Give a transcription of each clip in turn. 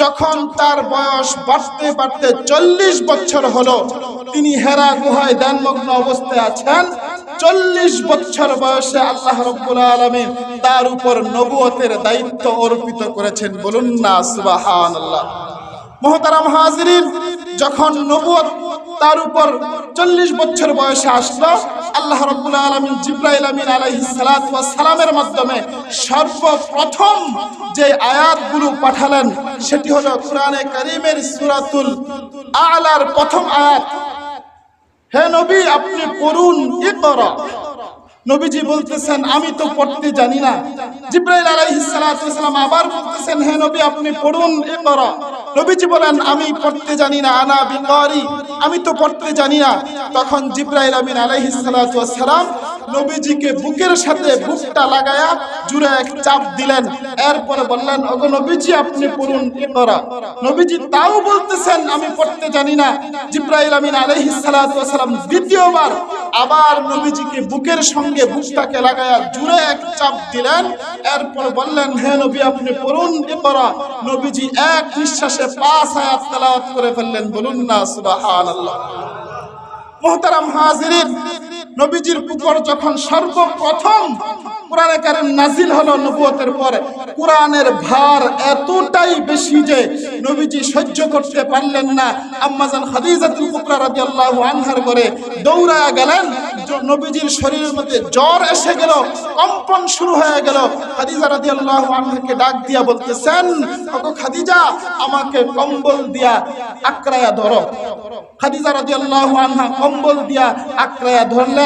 যখন তার বয়স বাড়তে বাড়তে চল্লিশ বছর হলো, তিনি হেরা গুহায় দানমগ্ন অবস্থায় আছেন। চল্লিশ বছর বয়সে আল্লাহ রব্বুল আলমী তার উপর নবুয়তের দায়িত্ব অর্পিত করেছেন। বলুন না সুবাহান আল্লাহ মহতারাম হাজরিন, যখন নবুয়ত তার উপর চল্লিশ বছর বয়সে আসলো। আল্লাহ রব্বুল আলমিন জিব্রাইল আমিন আলাইহি সালামের মাধ্যমে সর্বপ্রথম যে আয়াতগুলো পাঠালেন, সেটি হলো কোরআনে করিমের সুরাতুল আলার প্রথম আয়াত। হে নবী, আপনি পড়ুন, ইকরা। নবীজি বলতেছেন, আমি তো পড়তে জানি না। জিব্রাইল আলাইহিস ওয়াসালাম আবার বলতেছেন, হে নবী, আপনি পড়ুন, ইকরা। নবীজি বলেন, আমি পড়তে জানি না, আনা বিকারি আমি তো পড়তে জানি না। তখন জিব্রাইল আমিন আলাইহিস ওয়াসালাম নবীজিকে বুকের সাথে বুকটা লাগায়া জুড়ে এক চাপ দিলেন। এরপরে বললেন, ওগো নবীজি, আপনি পড়ুন ইকরা নবীজি তাও বলতেছেন, আমি পড়তে জানি না। জিব্রাইল আমিন আলাইহিস সালাতু ওয়াসালাম দ্বিতীয়বার আবার নবীজিকে বুকের সঙ্গে বুকটাকে লাগায়া জুড়ে এক চাপ দিলেন। এরপর বললেন, হে নবী, আপনি পড়ুন ইকরা নবীজি এক নিঃশ্বাসে পাঁচ আয়াত তেলাওয়াত করে ফেললেন, বলুন না, সুবহানাল্লাহ। মোহতারাম হাজিরিন নবীজির উপর যখন সর্বপ্রথম কোরআনে কারিম নাজিল হলো নবুয়তের পরে, কোরআনের ভার এতটাই বেশি যে নবীজি সহ্য করতে পারলেন না। আম্মাজান খাদিজাতুল কুবরা রাদিয়াল্লাহু আনহার করে দৌড়ায়া গেলেন নবীজির শরীরের মধ্যে জ্বর এসে গেল, কম্পন শুরু হয়ে গেল। খাদিজা রাদিয়াল্লাহু আনহাকে ডাক দিয়া বলতেছেন, ওগো খাদিজা, আমাকে কম্বল দিয়া আক্রায়া ধরো। খাদিজা রাদিয়াল্লাহু আনহা কম্বল দিয়া আক্রায়া ধরলেন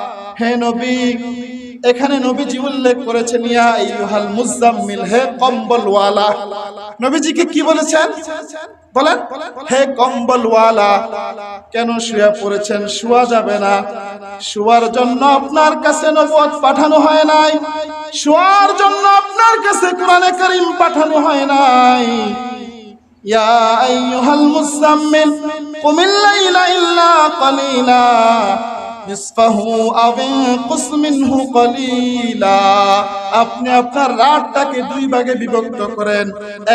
হে নবী, এখানে নবীজি উল্লেখ করেছেন, ইয়া আইয়ুহাল মুজাম্মিল হে কম্বলওয়ালা নবীজিকে কি বলেছেন? বলেন, হে কম্বলওয়ালা কেন শুয়ে পড়েছেন? শুয়া যাবে না। শুয়ার জন্য আপনার কাছে নবুয়ত পাঠানো হয় নাই। শুয়ার জন্য আপনার কাছে কোরআনে কারীম পাঠানো হয় নাই। ইয়া আইয়ুহাল মুজাম্মিল কুমিল লাইলা ইল্লা কলিলা। আপনি আপনার রাতটাকে দুই ভাগে বিভক্ত করেন।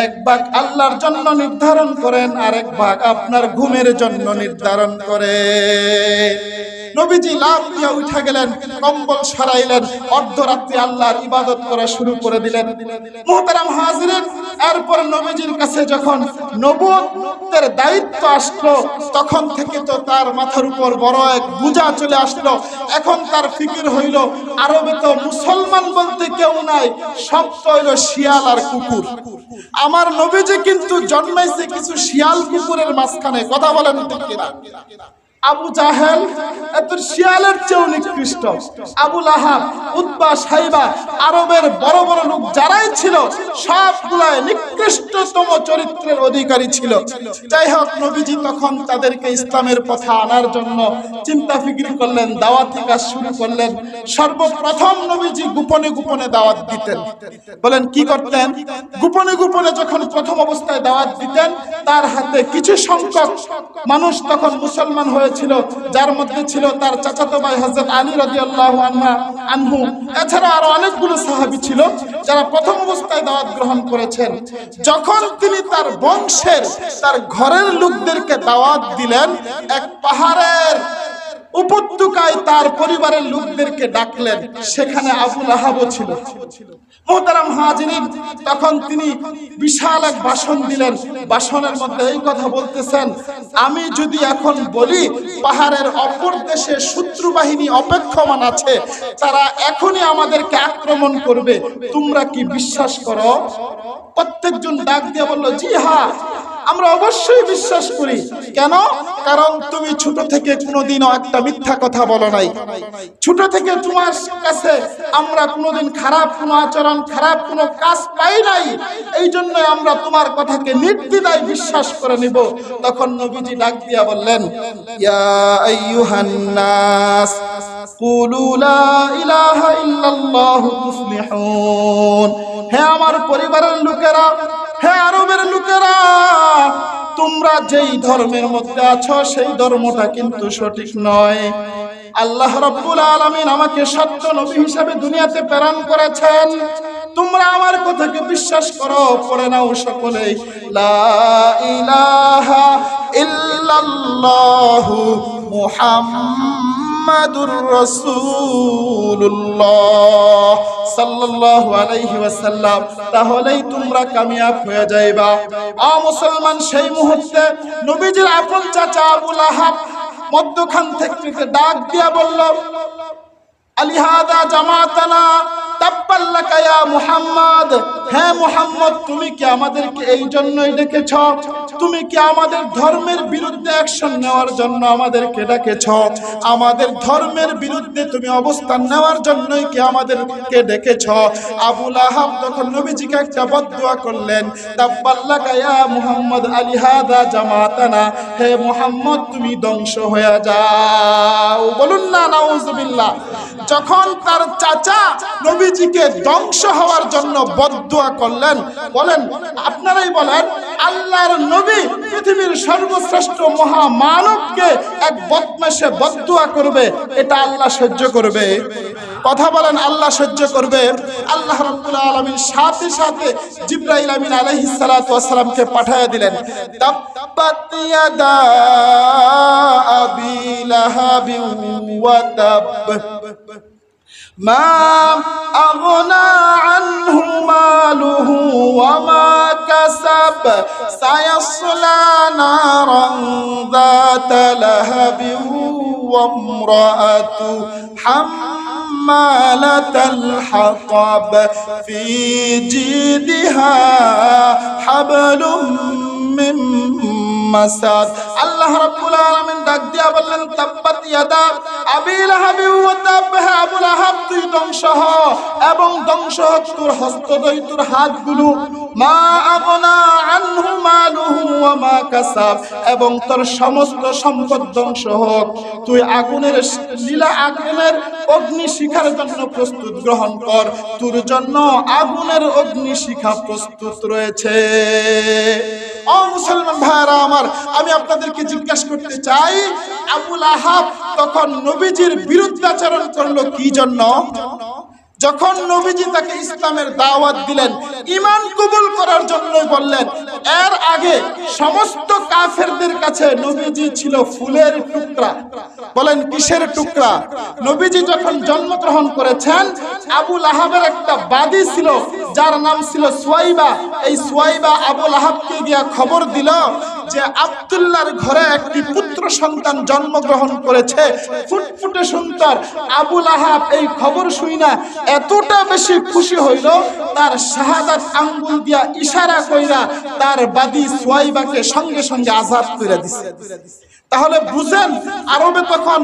এক ভাগ আল্লাহর জন্য নির্ধারণ করেন আর এক ভাগ আপনার ঘুমের জন্য নির্ধারণ করেন নবীজি লাভ দিয়ে উঠে গেলেন, কম্বল সরাইলেন, অর্ধরাত্রি আল্লাহর ইবাদত করা শুরু করে দিলেন। মোহতারাম হাজরিন, এরপর নবীজির কাছে যখন নবুয়তের দায়িত্ব আসলো, তখন থেকে তো তার মাথার উপর বড় এক বোঝা চলে আসলো। এখন তার ফিকির হইল, আরবে তো মুসলমান বলতে কেউ নাই, সব হইল শিয়াল আর কুকুর। আমার নবীজি কিন্তু জন্মাইছে কিছু শিয়াল কুকুরের মাঝখানে, কথা বলেন কিনা? আবু জাহেল এত শিয়ালের চেয়েও নিকৃষ্ট। আবু লাহাব উদ্বা সাইবা, আরবের বড় বড় লোক যারাই ছিল, সবগুলাই নিকৃষ্টতম চরিত্রের অধিকারী ছিল। যাই হোক নবীজি তখন তাদেরকে ইসলামের পথে আনার জন্য চিন্তা ফিকির করলেন, দাওয়াতি কাজ শুরু করলেন। সর্বপ্রথম নবীজি গোপনে গোপনে দাওয়াত দিতেন। বলেন, কি করতেন? গোপনে গোপনে যখন প্রথম অবস্থায় দাওয়াত দিতেন তার হাতে কিছু সংখ্যক মানুষ তখন মুসলমান হয়েছিল, যার মধ্যে ছিল তার চাচাতো ভাই হজরত আলী রাদিয়াল্লাহু আনহা, আনহু। এছাড়া আরও অনেকগুলো সাহাবী ছিল যারা প্রথম অবস্থায় দাওয়াত গ্রহণ করেছেন। যখন তিনি তার বংশের, তার ঘরের লোকদেরকে দাওয়াত দিলেন, এক পাহাড়ের উপত্যকায় তার পরিবারের লোকদেরকে ডাকলেন। সেখানে আবুল আহাবও ছিল। মোহতারাম হাজিরিন তখন তিনি বিশাল এক ভাষণ দিলেন। ভাষণের মধ্যে এই কথা বলতেছেন, আমি যদি এখন বলি, পাহাড়ের অপর দেশে শত্রু বাহিনী অপেক্ষমান আছে, তারা এখনই আমাদেরকে আক্রমণ করবে। তোমরা কি বিশ্বাস করো? প্রত্যেকজন ডাক দিয়ে বলল, জি হ্যাঁ। আমরা অবশ্যই বিশ্বাস করি। কেন? কারণ তুমি ছোট থেকে কোনোদিনও একটা মিথ্যা কথা বলো নাই। ছোট থেকে তোমার কাছে আমরা কোনোদিন খারাপ, কোনো আচরণ, খারাপ কোনো কাজ পাই নাই। এই জন্য আমরা তোমার কথাকে নির্দ্বিধায় বিশ্বাস করে নিব। তখন নবীজি ডাক দিয়া বললেন, ইয়া আইয়ুহান নাস, কুলু লা ইলাহা ইল্লাল্লাহ তুফলিহুন হে আমার পরিবারের লোকেরা হে আরবের লোকেরা, তোমরা যেই ধর্মের মধ্যে আছো, সেই ধর্মটা কিন্তু সঠিক নয়। আল্লাহ রাব্বুল আলামিন আমাকে সত্য নবী হিসাবে দুনিয়াতে প্রেরণ করেছেন। তোমরা আমার কথাকে বিশ্বাস করো, পড়ে নাও সকলে। লা ইলাহা ইল্লাল্লাহু মুহাম্মাদুর রাসূলুল্লাহ সাল্লাল্লাহু আলাইহি ওয়াসাল্লাম। তাহলেই তোমরা কামিয়াব হয়ে যাইবা। আ মুসলমান, সেই মুহূর্তে নবীজির আপন চাচা আবু লাহাব মধ্যখান থেকে ডাক দিয়া বলল আলিহাদা জামাতানা তাব্বাল্লাকা ইয়া মুহাম্মদ। হ্যাঁ মুহাম্মদ, তুমি কি আমাদেরকে এই জন্যই ডেকেছ? তুমি কি আমাদের ধর্মের বিরুদ্ধে অ্যাকশন নেওয়ার জন্য আমাদেরকে ডেকেছ? আমাদের ধর্মের বিরুদ্ধে তুমি অবস্থান নেওয়ার জন্যই কি আমাদেরকে ডেকেছ? আবুল আহাব তখন নবীজিকে একটা বদদুয়া করলেন তাব্বাল্লাকা ইয়া মুহাম্মদ আলিহাদা জামাতানা, হে মুহাম্মদ তুমি ধ্বংস হয়ে যাও। বলুন না নাউজুবিল্লাহ যখন তার চাচা নবীজিকে ধ্বংস হওয়ার জন্য বদদুয়া করলেন, বলেন, আপনারাই বলেন, আল্লাহর নবী পৃথিবীর সর্বশ্রেষ্ঠ মহামানবকে এক বদমাসে বদদুয়া করবে, এটা আল্লাহ সহ্য করবে। কথা বলেন, আল্লাহ সহ্য করবে। আল্লাহ রাব্বুল আলামিন সাথে সাথে জিব্রাইল আমিন আলাইহিস সালাতু ওয়াস সালামকে পাঠিয়ে দিলেন। তাব্বাত ইয়াদা আবি ওয়া তাব। ما أغنى عنه ماله وما كسب سيصلى نارا ذات لهب وامرأته حمالة الحطب في جيدها حبل من মাসাদ আল্লাহ রাব্বুল আলামিন ডাক দিয়া বললেন, তাব্বাত ইয়াদা, আবি লাহাবি ওয়া তাব আবু লাহাব, তুই ধ্বংস এবং ধ্বংস তোর হস্তদ্বয় তোর হাতগুলো। মা আগনা আনহু মালুহু ওয়া মা কাসাব এবং তোর সমস্ত সম্পদ ধ্বংস হোক। তুই আগুনের লীলা আগুনের অগ্নি শিখার জন্য প্রস্তুত গ্রহণ কর। তোর জন্য আগুনের অগ্নি শিখা প্রস্তুত রয়েছে। ও মুসলমান ভাইরা আমার, আমি আপনাদেরকে জিজ্ঞাসা করতে চাই, আবুল আহাব তখন নবীজির বিরুদ্ধে আচরণ করল কি জন্য? যখন নবীজি তাকে ইসলামের দাওয়াত দিলেন ইমান কবুল করার জন্যই বললেন। এর আগে সমস্ত কাফেরদের কাছে নবীজি ছিল ফুলের টুকরা। বলেন, কিসের টুকরা? নবীজি যখন জন্মগ্রহণ করেছেন আবুল আহাবের একটা বাদী ছিল, যার নাম ছিল সুয়াইবা। এই সুয়াইবা আবুল আহাবকে গিয়া খবর দিল যে আব্দুল্লাহর ঘরে একটি পুত্র সন্তান জন্মগ্রহণ করেছে। ফুটফুটে সুন্দর আবুল আহাব এই খবর শুই না এতটা বেশি খুশি হইল, তার শাহাদাত আঙ্গুল দিয়া ইশারা কইরা তার বাদী সোয়াইবাকে সঙ্গে সঙ্গে আজাদ করে দিছে। তাহলে বুঝেন, আরবে তখন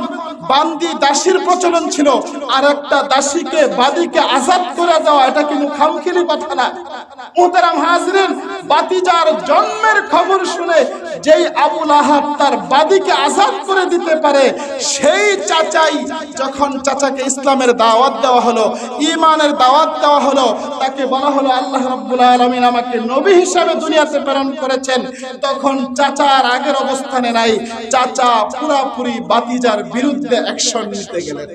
বান্দি দাসীর প্রচলন ছিল, আর একটা দাসীকে, বাদীকে আজাদ করে দেওয়া, এটা কিন্তু খামখিলি কথা না। মুহতারাম হাজরিন, বাতিজার জন্মের খবর শুনে যেই আবুল আহাব তার বাদীকে আজাদ করে দিতে পারে, সেই চাচাই যখন চাচাকে ইসলামের দাওয়াত দেওয়া হলো ইমানের দাওয়াত দেওয়া হলো, তাকে বলা হলো, আল্লাহ রাব্বুল আলামিন আমাকে নবী হিসাবে দুনিয়াতে প্রেরণ করেছেন। তখন চাচার আগের অবস্থানে নাই চাচা পুরাপুরি বাতিজার বিরুদ্ধে অ্যাকশন নিতে গেলেন।